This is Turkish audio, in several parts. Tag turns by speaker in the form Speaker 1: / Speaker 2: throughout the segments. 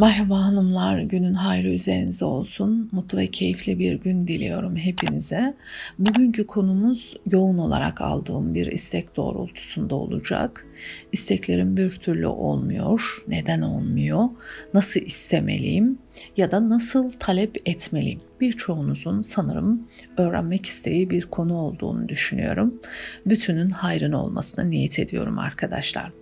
Speaker 1: Merhaba hanımlar, günün hayrı üzerinize olsun. Mutlu ve keyifli bir gün diliyorum hepinize. Bugünkü konumuz yoğun olarak aldığım bir istek doğrultusunda olacak. İsteklerim bir türlü olmuyor. Neden olmuyor? Nasıl istemeliyim? Ya da nasıl talep etmeliyim? Birçoğunuzun sanırım öğrenmek isteği bir konu olduğunu düşünüyorum. Bütünün hayrına olmasına niyet ediyorum arkadaşlar.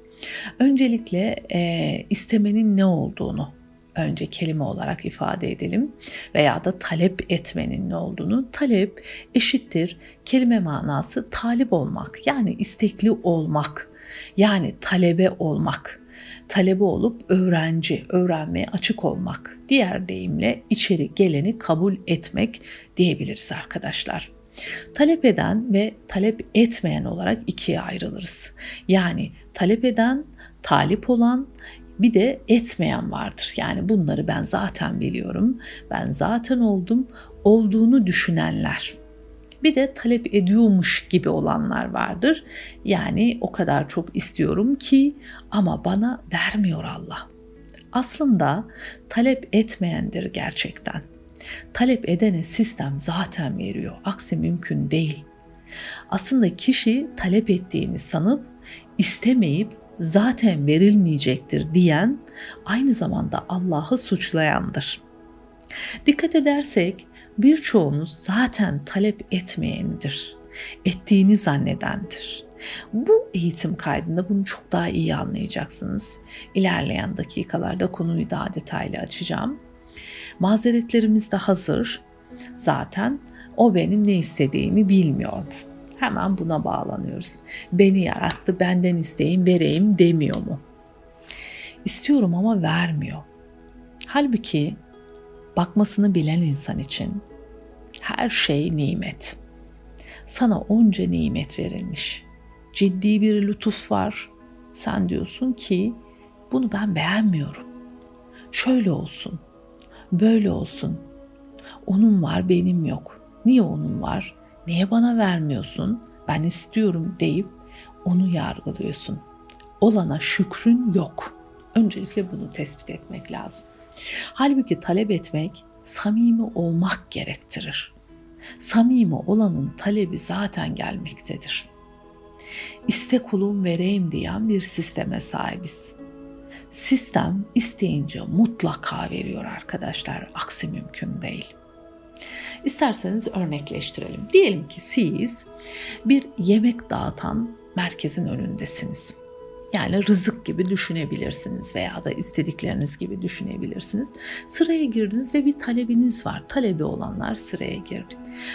Speaker 1: Öncelikle e, istemenin ne olduğunu önce kelime olarak ifade edelim veya da talep etmenin ne olduğunu. Talep eşittir kelime manası talip olmak yani istekli olmak yani talebe olmak. Talebe olup öğrenci, öğrenmeye açık olmak. Diğer deyimle içeri geleni kabul etmek diyebiliriz arkadaşlar. Talep eden ve talep etmeyen olarak ikiye ayrılırız. Yani talep eden, talip olan bir de etmeyen vardır. Yani bunları ben zaten biliyorum. Ben zaten oldum. Olduğunu düşünenler. Bir de talep ediyormuş gibi olanlar vardır. Yani o kadar çok istiyorum ki ama bana vermiyor Allah. Aslında talep etmeyendir gerçekten. Talep edene sistem zaten veriyor. Aksi mümkün değil. Aslında kişi talep ettiğini sanıp istemeyip zaten verilmeyecektir diyen aynı zamanda Allah'ı suçlayandır. Dikkat edersek birçoğunuz zaten talep etmeyendir. Ettiğini zannedendir. Bu eğitim kaydında bunu çok daha iyi anlayacaksınız. İlerleyen dakikalarda konuyu daha detaylı açacağım. Mazeretlerimiz de hazır. Zaten o benim ne istediğimi bilmiyor. Hemen buna bağlanıyoruz. Beni yarattı, benden isteyin, vereyim demiyor mu? İstiyorum ama vermiyor. Halbuki bakmasını bilen insan için her şey nimet. Sana onca nimet verilmiş. Ciddi bir lütuf var. Sen diyorsun ki bunu ben beğenmiyorum. Şöyle olsun, böyle olsun. Onun var, benim yok. Niye onun var? Niye bana vermiyorsun? Ben istiyorum deyip onu yargılıyorsun. Olana şükrün yok. Öncelikle bunu tespit etmek lazım. Halbuki talep etmek samimi olmak gerektirir. Samimi olanın talebi zaten gelmektedir. İste kulum vereyim diyen bir sisteme sahibiz. Sistem isteyince mutlaka veriyor arkadaşlar. Aksi mümkün değil. İsterseniz örnekleştirelim. Diyelim ki siz bir yemek dağıtan merkezin önündesiniz. Yani rızık gibi düşünebilirsiniz veya da istedikleriniz gibi düşünebilirsiniz. Sıraya girdiniz ve bir talebiniz var. Talebi olanlar sıraya girdi.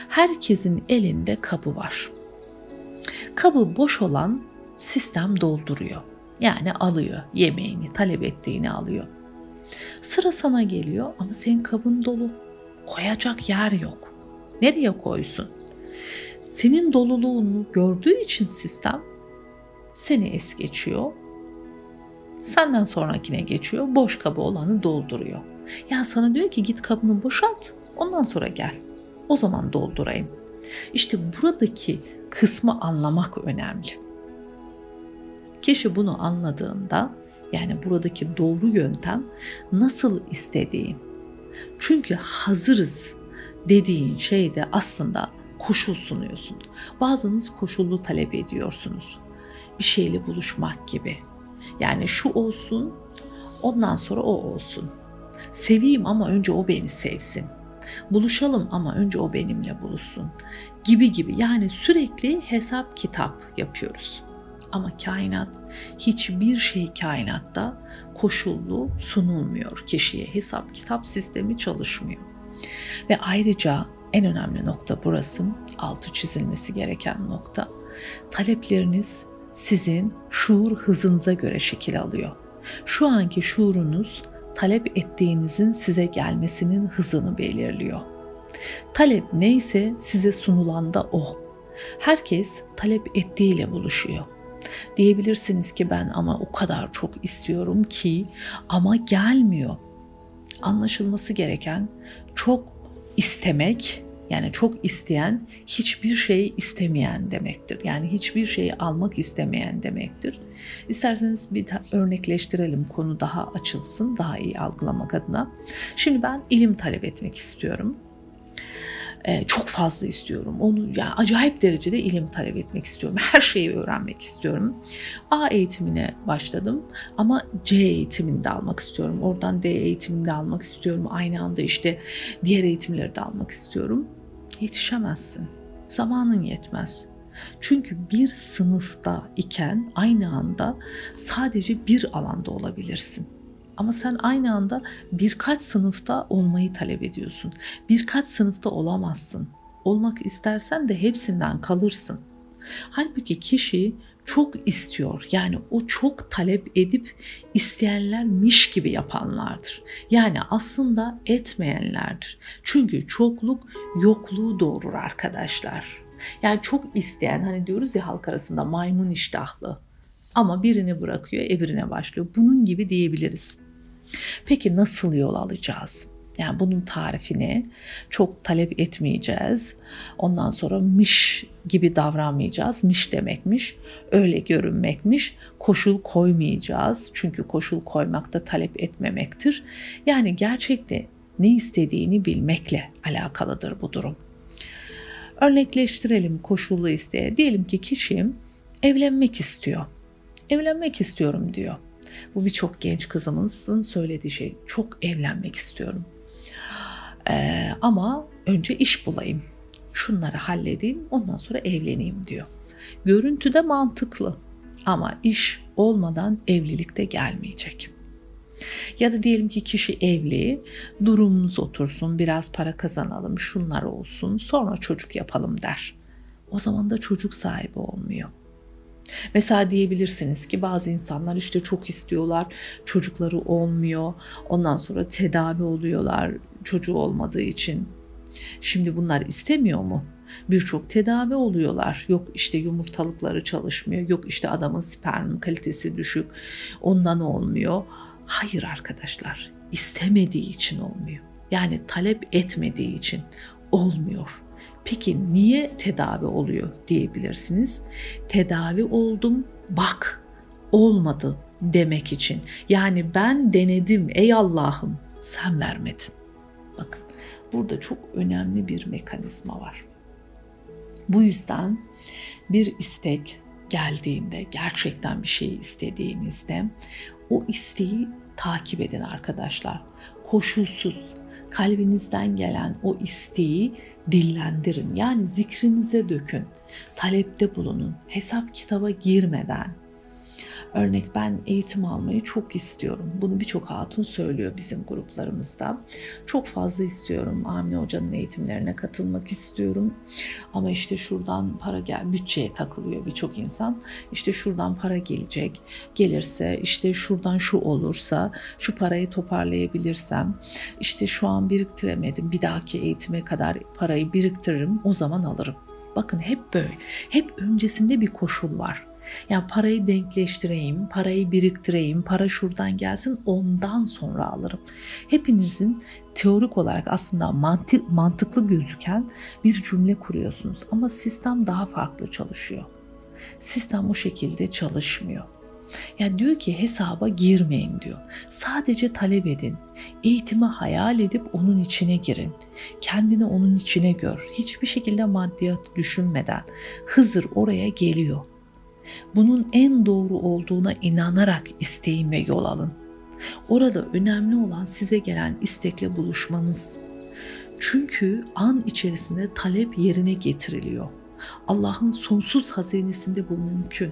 Speaker 1: Herkesin elinde kabı var. Kabı boş olan sistem dolduruyor. Yani alıyor yemeğini, talep ettiğini alıyor. Sıra sana geliyor ama senin kabın dolu koyacak yer yok. Nereye koysun? Senin doluluğunu gördüğü için sistem seni es geçiyor. Senden sonrakine geçiyor. Boş kabı olanı dolduruyor. Ya sana diyor ki git kabını boşalt. Ondan sonra gel. O zaman doldurayım. İşte buradaki kısmı anlamak önemli. Kişi bunu anladığında yani buradaki doğru yöntem nasıl istediğin, çünkü hazırız dediğin şeyde aslında koşul sunuyorsun. Bazınız koşullu talep ediyorsunuz. Bir şeyle buluşmak gibi. Yani şu olsun, ondan sonra o olsun. Seveyim ama önce o beni sevsin. Buluşalım ama önce o benimle buluşsun. Gibi gibi. Yani sürekli hesap kitap yapıyoruz. Ama kainat hiçbir şey kainatta koşullu sunulmuyor kişiye. Hesap kitap sistemi çalışmıyor. Ve ayrıca en önemli nokta burası, altı çizilmesi gereken nokta. Talepleriniz sizin şuur hızınıza göre şekil alıyor. Şu anki şuurunuz talep ettiğinizin size gelmesinin hızını belirliyor. Talep neyse size sunulan da o. Herkes talep ettiğiyle buluşuyor. Diyebilirsiniz ki ben ama o kadar çok istiyorum ki ama gelmiyor. Anlaşılması gereken çok istemek Yani çok isteyen hiçbir şey istemeyen demektir. Yani hiçbir şeyi almak istemeyen demektir. İsterseniz bir örnekleştirelim konu daha açılsın, daha iyi algılamak adına. Şimdi ben ilim talep etmek istiyorum. Ee, çok fazla istiyorum. Onu yani acayip derecede ilim talep etmek istiyorum. Her şeyi öğrenmek istiyorum. A eğitimine başladım ama C eğitimini de almak istiyorum. Oradan D eğitimini de almak istiyorum. Aynı anda işte diğer eğitimleri de almak istiyorum. Yetişemezsin. Zamanın yetmez. Çünkü bir sınıfta iken aynı anda sadece bir alanda olabilirsin. Ama sen aynı anda birkaç sınıfta olmayı talep ediyorsun. Birkaç sınıfta olamazsın. Olmak istersen de hepsinden kalırsın. Halbuki kişi çok istiyor. Yani o çok talep edip isteyenlermiş gibi yapanlardır. Yani aslında etmeyenlerdir. Çünkü çokluk yokluğu doğurur arkadaşlar. Yani çok isteyen hani diyoruz ya halk arasında maymun iştahlı. Ama birini bırakıyor, öbürüne başlıyor. Bunun gibi diyebiliriz. Peki nasıl yol alacağız? Yani bunun tarifini çok talep etmeyeceğiz. Ondan sonra miş gibi davranmayacağız. Miş demekmiş, öyle görünmekmiş. Koşul koymayacağız. Çünkü koşul koymak da talep etmemektir. Yani gerçekte ne istediğini bilmekle alakalıdır bu durum. Örnekleştirelim koşullu isteğe. Diyelim ki kişi evlenmek istiyor. Evlenmek istiyorum diyor. Bu birçok genç kızımızın söylediği şey. Çok evlenmek istiyorum. Ee, ama önce iş bulayım. Şunları halledeyim ondan sonra evleneyim diyor. Görüntüde mantıklı ama iş olmadan evlilik de gelmeyecek. Ya da diyelim ki kişi evli, durumumuz otursun, biraz para kazanalım, şunlar olsun, sonra çocuk yapalım der. O zaman da çocuk sahibi olmuyor. Mesela diyebilirsiniz ki bazı insanlar işte çok istiyorlar, çocukları olmuyor. Ondan sonra tedavi oluyorlar çocuğu olmadığı için. Şimdi bunlar istemiyor mu? Birçok tedavi oluyorlar. Yok işte yumurtalıkları çalışmıyor. Yok işte adamın sperm kalitesi düşük. Ondan olmuyor. Hayır arkadaşlar. istemediği için olmuyor. Yani talep etmediği için olmuyor. Peki niye tedavi oluyor diyebilirsiniz. Tedavi oldum bak olmadı demek için. Yani ben denedim ey Allah'ım sen vermedin. Bakın burada çok önemli bir mekanizma var. Bu yüzden bir istek geldiğinde, gerçekten bir şey istediğinizde o isteği takip edin arkadaşlar. Koşulsuz, kalbinizden gelen o isteği dillendirin. Yani zikrinize dökün. Talepte bulunun. Hesap kitaba girmeden. Örnek ben eğitim almayı çok istiyorum. Bunu birçok hatun söylüyor bizim gruplarımızda. Çok fazla istiyorum. Amine Hoca'nın eğitimlerine katılmak istiyorum. Ama işte şuradan para gel, bütçeye takılıyor birçok insan. İşte şuradan para gelecek. Gelirse işte şuradan şu olursa, şu parayı toparlayabilirsem, işte şu an biriktiremedim. Bir dahaki eğitime kadar parayı biriktiririm. O zaman alırım. Bakın hep böyle. Hep öncesinde bir koşul var. Yani parayı denkleştireyim, parayı biriktireyim, para şuradan gelsin ondan sonra alırım. Hepinizin teorik olarak aslında mantık, mantıklı gözüken bir cümle kuruyorsunuz ama sistem daha farklı çalışıyor. Sistem o şekilde çalışmıyor. Yani diyor ki hesaba girmeyin diyor. Sadece talep edin. Eğitimi hayal edip onun içine girin. Kendini onun içine gör. Hiçbir şekilde maddiyat düşünmeden Hızır oraya geliyor bunun en doğru olduğuna inanarak isteyin ve yol alın. Orada önemli olan size gelen istekle buluşmanız. Çünkü an içerisinde talep yerine getiriliyor. Allah'ın sonsuz hazinesinde bu mümkün.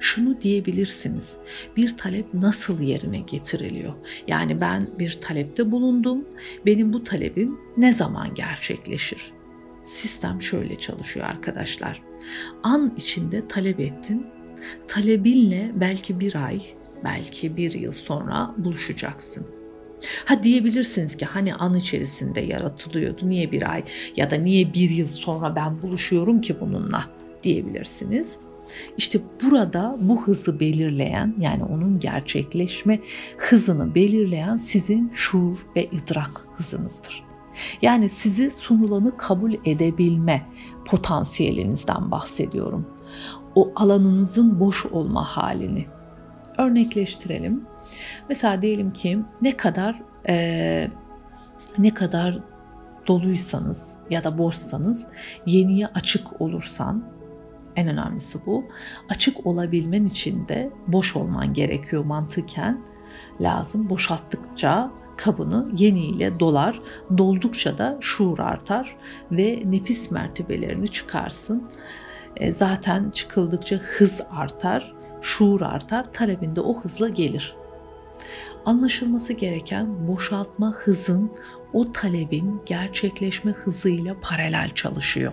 Speaker 1: Şunu diyebilirsiniz. Bir talep nasıl yerine getiriliyor? Yani ben bir talepte bulundum. Benim bu talebim ne zaman gerçekleşir? Sistem şöyle çalışıyor arkadaşlar an içinde talep ettin. Talebinle belki bir ay, belki bir yıl sonra buluşacaksın. Ha diyebilirsiniz ki hani an içerisinde yaratılıyordu niye bir ay ya da niye bir yıl sonra ben buluşuyorum ki bununla diyebilirsiniz. İşte burada bu hızı belirleyen yani onun gerçekleşme hızını belirleyen sizin şuur ve idrak hızınızdır. Yani sizi sunulanı kabul edebilme potansiyelinizden bahsediyorum. O alanınızın boş olma halini. Örnekleştirelim. Mesela diyelim ki ne kadar eee, ne kadar doluysanız ya da boşsanız yeniye açık olursan en önemlisi bu. Açık olabilmen için de boş olman gerekiyor mantıken lazım. Boşalttıkça kabını yeniyle dolar. Doldukça da şuur artar ve nefis mertebelerini çıkarsın. E, zaten çıkıldıkça hız artar, şuur artar, talebinde o hızla gelir. Anlaşılması gereken boşaltma hızın o talebin gerçekleşme hızıyla paralel çalışıyor.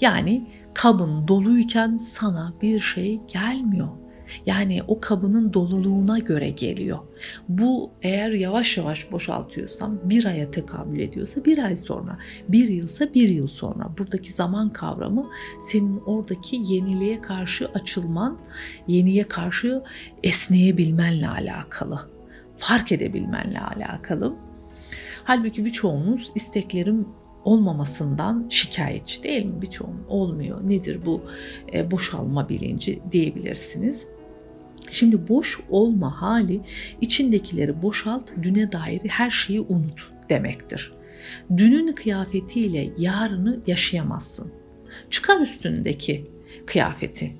Speaker 1: Yani kabın doluyken sana bir şey gelmiyor. Yani o kabının doluluğuna göre geliyor. Bu eğer yavaş yavaş boşaltıyorsam bir aya tekabül ediyorsa bir ay sonra, bir yılsa bir yıl sonra. Buradaki zaman kavramı senin oradaki yeniliğe karşı açılman, yeniye karşı esneyebilmenle alakalı. Fark edebilmenle alakalı. Halbuki birçoğumuz isteklerim olmamasından şikayetçi değil mi? Birçoğun olmuyor. Nedir bu e, boşalma bilinci diyebilirsiniz. Şimdi boş olma hali içindekileri boşalt, düne dair her şeyi unut demektir. Dünün kıyafetiyle yarını yaşayamazsın. Çıkar üstündeki kıyafeti.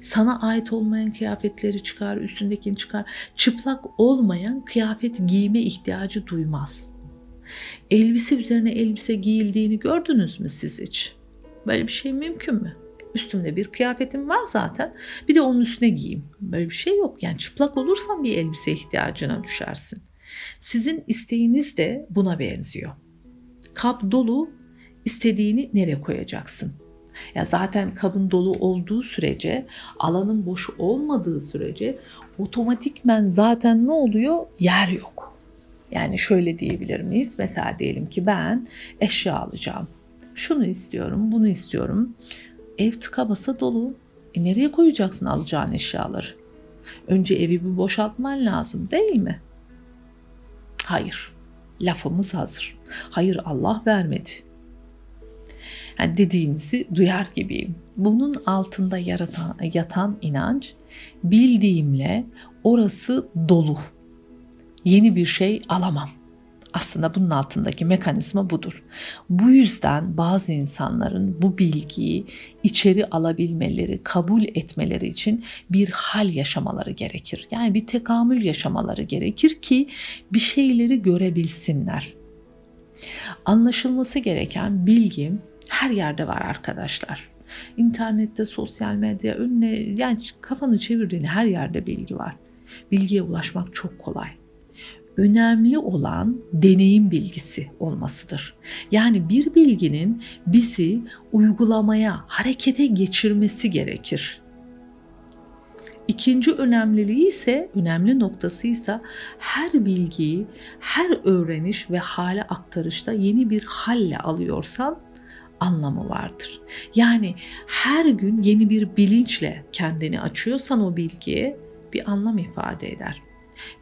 Speaker 1: Sana ait olmayan kıyafetleri çıkar, üstündekini çıkar. Çıplak olmayan kıyafet giyme ihtiyacı duymaz. Elbise üzerine elbise giyildiğini gördünüz mü siz hiç? Böyle bir şey mümkün mü? Üstümde bir kıyafetim var zaten. Bir de onun üstüne giyeyim. Böyle bir şey yok. Yani çıplak olursan bir elbise ihtiyacına düşersin. Sizin isteğiniz de buna benziyor. Kap dolu istediğini nereye koyacaksın? Ya zaten kabın dolu olduğu sürece, alanın boş olmadığı sürece otomatikmen zaten ne oluyor? Yer yok. Yani şöyle diyebilir miyiz? Mesela diyelim ki ben eşya alacağım. Şunu istiyorum, bunu istiyorum. Ev tıka basa dolu. E nereye koyacaksın alacağın eşyaları? Önce evi bir boşaltman lazım değil mi? Hayır. Lafımız hazır. Hayır Allah vermedi. Yani dediğinizi duyar gibiyim. Bunun altında yaratan, yatan inanç bildiğimle orası dolu. Yeni bir şey alamam. Aslında bunun altındaki mekanizma budur. Bu yüzden bazı insanların bu bilgiyi içeri alabilmeleri, kabul etmeleri için bir hal yaşamaları gerekir. Yani bir tekamül yaşamaları gerekir ki bir şeyleri görebilsinler. Anlaşılması gereken bilgi her yerde var arkadaşlar. İnternette, sosyal medya, önüne yani kafanı çevirdiğin her yerde bilgi var. Bilgiye ulaşmak çok kolay önemli olan deneyim bilgisi olmasıdır. Yani bir bilginin bizi uygulamaya, harekete geçirmesi gerekir. İkinci önemliliği ise, önemli noktası ise her bilgiyi, her öğreniş ve hale aktarışta yeni bir halle alıyorsan anlamı vardır. Yani her gün yeni bir bilinçle kendini açıyorsan o bilgiye bir anlam ifade eder.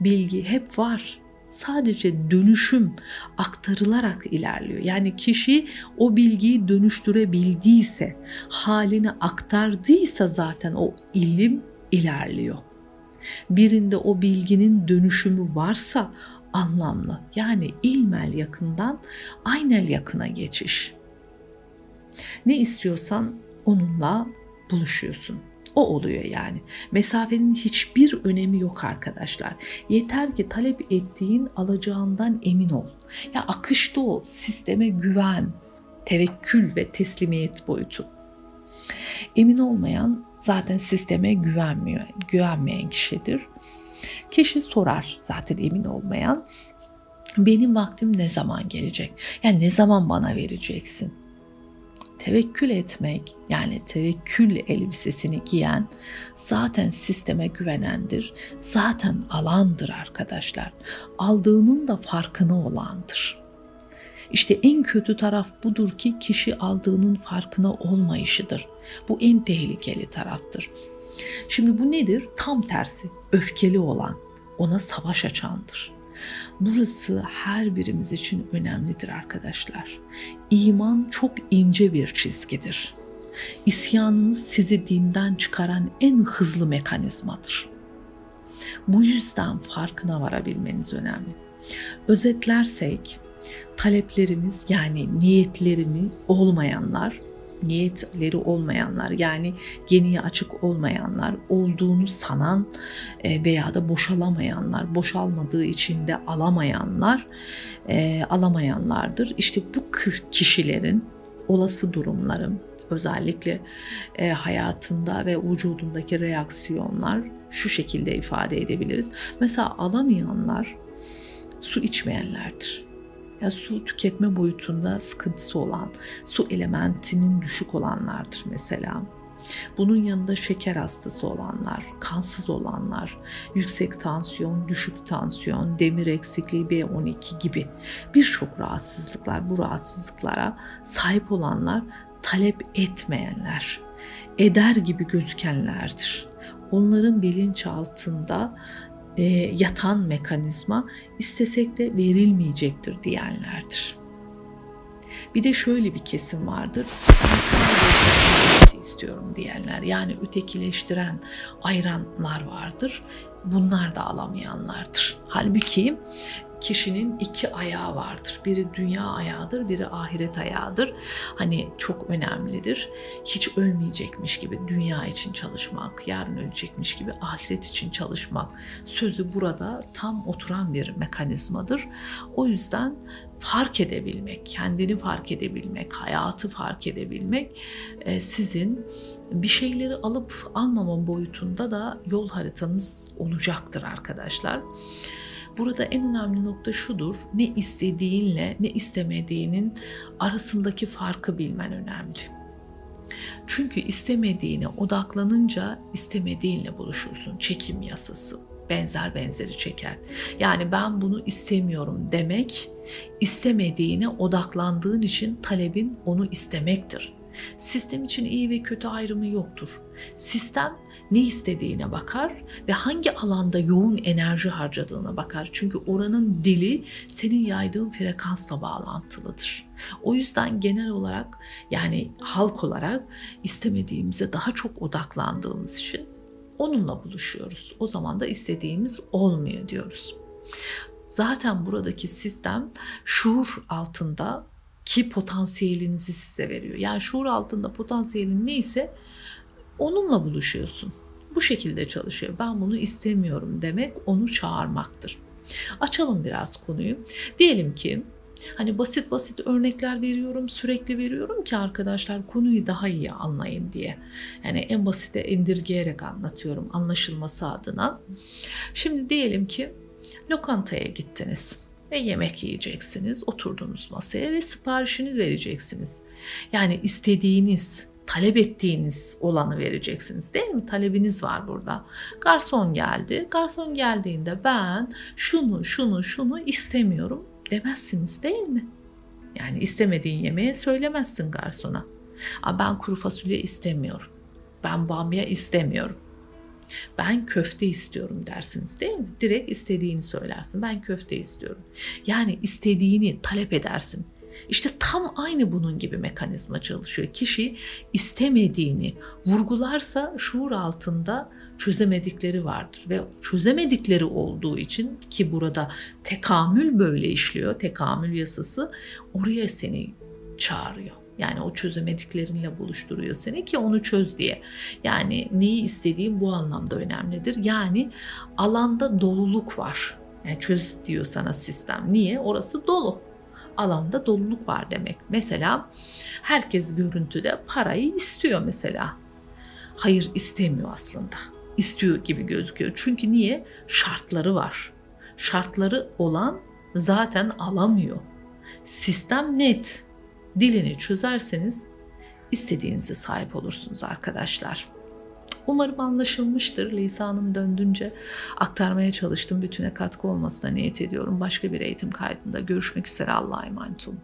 Speaker 1: Bilgi hep var. Sadece dönüşüm aktarılarak ilerliyor. Yani kişi o bilgiyi dönüştürebildiyse, halini aktardıysa zaten o ilim ilerliyor. Birinde o bilginin dönüşümü varsa anlamlı. Yani ilmel yakından aynel yakına geçiş. Ne istiyorsan onunla buluşuyorsun. O oluyor yani. Mesafenin hiçbir önemi yok arkadaşlar. Yeter ki talep ettiğin alacağından emin ol. Ya akışta o, sisteme güven, tevekkül ve teslimiyet boyutu. Emin olmayan zaten sisteme güvenmiyor, güvenmeyen kişidir. Kişi sorar zaten emin olmayan benim vaktim ne zaman gelecek? Yani ne zaman bana vereceksin? Tevekkül etmek yani tevekkül elbisesini giyen zaten sisteme güvenendir. Zaten alandır arkadaşlar. Aldığının da farkına olandır. İşte en kötü taraf budur ki kişi aldığının farkına olmayışıdır. Bu en tehlikeli taraftır. Şimdi bu nedir? Tam tersi öfkeli olan, ona savaş açandır. Burası her birimiz için önemlidir arkadaşlar. İman çok ince bir çizgidir. İsyanınız sizi dinden çıkaran en hızlı mekanizmadır. Bu yüzden farkına varabilmeniz önemli. Özetlersek taleplerimiz yani niyetlerini olmayanlar, niyetleri olmayanlar yani yeniye açık olmayanlar, olduğunu sanan e, veya da boşalamayanlar, boşalmadığı için de alamayanlar, e, alamayanlardır. İşte bu kişilerin olası durumların özellikle e, hayatında ve vücudundaki reaksiyonlar şu şekilde ifade edebiliriz. Mesela alamayanlar su içmeyenlerdir. Ya su tüketme boyutunda sıkıntısı olan, su elementinin düşük olanlardır mesela. Bunun yanında şeker hastası olanlar, kansız olanlar, yüksek tansiyon, düşük tansiyon, demir eksikliği, B12 gibi birçok rahatsızlıklar, bu rahatsızlıklara sahip olanlar talep etmeyenler, eder gibi gözükenlerdir. Onların bilinçaltında e, yatan mekanizma istesek de verilmeyecektir diyenlerdir. Bir de şöyle bir kesim vardır. İstiyorum diyenler yani ötekileştiren ayranlar vardır. Bunlar da alamayanlardır. Halbuki kişinin iki ayağı vardır. Biri dünya ayağıdır, biri ahiret ayağıdır. Hani çok önemlidir. Hiç ölmeyecekmiş gibi dünya için çalışmak, yarın ölecekmiş gibi ahiret için çalışmak sözü burada tam oturan bir mekanizmadır. O yüzden fark edebilmek, kendini fark edebilmek, hayatı fark edebilmek e, sizin bir şeyleri alıp almama boyutunda da yol haritanız olacaktır arkadaşlar. Burada en önemli nokta şudur. Ne istediğinle ne istemediğinin arasındaki farkı bilmen önemli. Çünkü istemediğine odaklanınca istemediğinle buluşursun. Çekim yasası benzer benzeri çeker. Yani ben bunu istemiyorum demek istemediğine odaklandığın için talebin onu istemektir. Sistem için iyi ve kötü ayrımı yoktur. Sistem ne istediğine bakar ve hangi alanda yoğun enerji harcadığına bakar. Çünkü oranın dili senin yaydığın frekansla bağlantılıdır. O yüzden genel olarak yani halk olarak istemediğimize daha çok odaklandığımız için onunla buluşuyoruz. O zaman da istediğimiz olmuyor diyoruz. Zaten buradaki sistem şuur altında ki potansiyelinizi size veriyor. Yani şuur altında potansiyelin neyse onunla buluşuyorsun. Bu şekilde çalışıyor. Ben bunu istemiyorum demek onu çağırmaktır. Açalım biraz konuyu. Diyelim ki Hani basit basit örnekler veriyorum, sürekli veriyorum ki arkadaşlar konuyu daha iyi anlayın diye. Yani en basite indirgeyerek anlatıyorum anlaşılması adına. Şimdi diyelim ki lokantaya gittiniz ve yemek yiyeceksiniz. Oturdunuz masaya ve siparişini vereceksiniz. Yani istediğiniz, talep ettiğiniz olanı vereceksiniz değil mi? Talebiniz var burada. Garson geldi. Garson geldiğinde ben şunu, şunu, şunu istemiyorum demezsiniz değil mi? Yani istemediğin yemeği söylemezsin garsona. ben kuru fasulye istemiyorum. Ben bamya istemiyorum. Ben köfte istiyorum dersiniz değil mi? Direkt istediğini söylersin. Ben köfte istiyorum. Yani istediğini talep edersin. İşte tam aynı bunun gibi mekanizma çalışıyor. Kişi istemediğini vurgularsa şuur altında çözemedikleri vardır ve çözemedikleri olduğu için ki burada tekamül böyle işliyor. Tekamül yasası oraya seni çağırıyor. Yani o çözemediklerinle buluşturuyor seni ki onu çöz diye. Yani neyi istediğin bu anlamda önemlidir. Yani alanda doluluk var. Yani çöz diyor sana sistem. Niye? Orası dolu. Alanda doluluk var demek. Mesela herkes görüntüde parayı istiyor mesela. Hayır istemiyor aslında. İstiyor gibi gözüküyor. Çünkü niye? Şartları var. Şartları olan zaten alamıyor. Sistem net dilini çözerseniz istediğinize sahip olursunuz arkadaşlar. Umarım anlaşılmıştır. Lisanım döndünce aktarmaya çalıştım. Bütüne katkı olmasına niyet ediyorum. Başka bir eğitim kaydında görüşmek üzere. Allah'a emanet olun.